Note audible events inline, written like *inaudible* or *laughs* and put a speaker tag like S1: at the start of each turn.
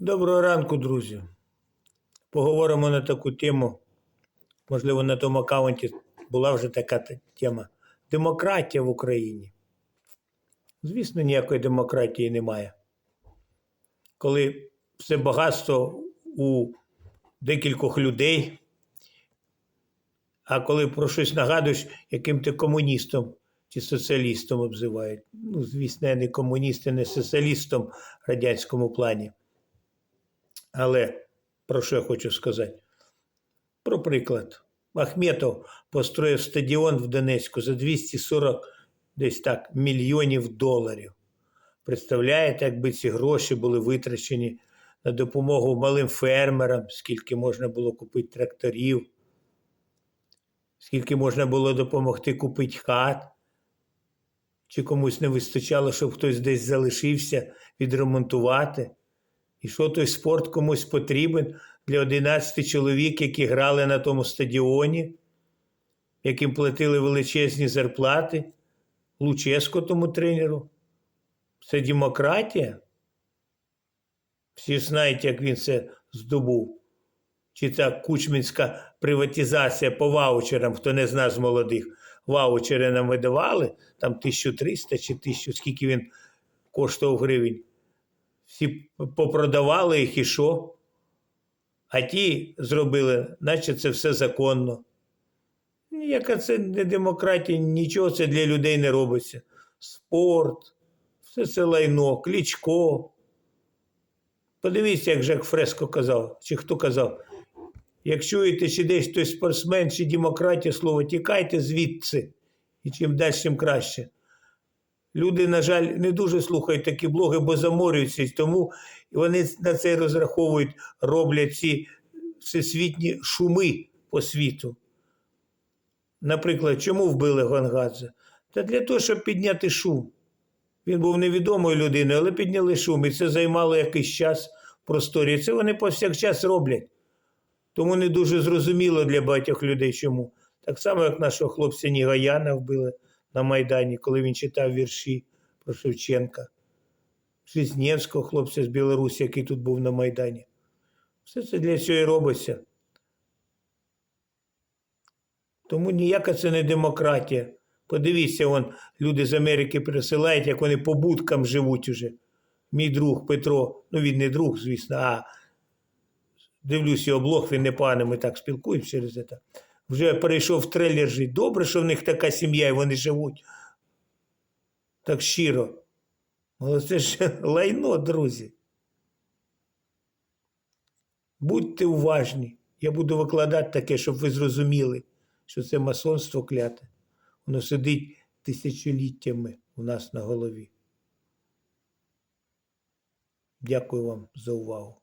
S1: Доброго ранку, друзі. Поговоримо на таку тему. Можливо, на тому аккаунті була вже така тема. Демократія в Україні. Звісно, ніякої демократії немає. Коли все багатство у декількох людей, а коли про щось нагадуєш, яким ти комуністом чи соціалістом обзивають. Ну, звісно, я не комуніст і не соціалістом в радянському плані. Але про що я хочу сказати? Про приклад. Ахметов построїв стадіон в Донецьку за 240 десь так мільйонів доларів. Представляєте, якби ці гроші були витрачені на допомогу малим фермерам, скільки можна було купити тракторів, скільки можна було допомогти купити хат, чи комусь не вистачало, щоб хтось десь залишився відремонтувати. І що той спорт комусь потрібен для 11 чоловік, які грали на тому стадіоні, яким платили величезні зарплати, Луческо тому тренеру. Це демократія. Всі знають, як він це здобув. Чи та кучмінська приватизація по ваучерам, хто не з молодих, ваучери нам видавали, там 1300 чи 1000, скільки він коштував гривень всі попродавали їх і що? А ті зробили, наче це все законно. Ніяка це не демократія, нічого це для людей не робиться. Спорт, все це лайно, клічко. Подивіться, як Жак Фреско казав, чи хто казав. Як чуєте, чи десь хтось спортсмен, чи демократія слово, тікайте звідси. І чим далі, тим краще. Люди, на жаль, не дуже слухають такі блоги, бо заморюються, тому вони на це розраховують, роблять ці всесвітні шуми по світу. Наприклад, чому вбили Гонгадзе? Та для того, щоб підняти шум. Він був невідомою людиною, але підняли шум, і це займало якийсь час в просторі. Це вони повсякчас роблять. Тому не дуже зрозуміло для багатьох людей, чому. Так само, як нашого хлопця Нігаяна вбили на Майдані, коли він читав вірші про Шевченка, Жизнєвського хлопця з Білорусі, який тут був на Майдані. Все це для цього і робиться. Тому ніяка це не демократія. Подивіться, вон, люди з Америки присилають, як вони по будкам живуть уже. Мій друг Петро, ну він не друг, звісно, а дивлюсь його блог, він непоганий, ми так спілкуємося через це. Вже перейшов в трейлер жити. Добре, що в них така сім'я і вони живуть. Так щиро. Але це ж *laughs* лайно, друзі. Будьте уважні. Я буду викладати таке, щоб ви зрозуміли, що це масонство кляте. Воно сидить тисячоліттями у нас на голові. Дякую вам за увагу.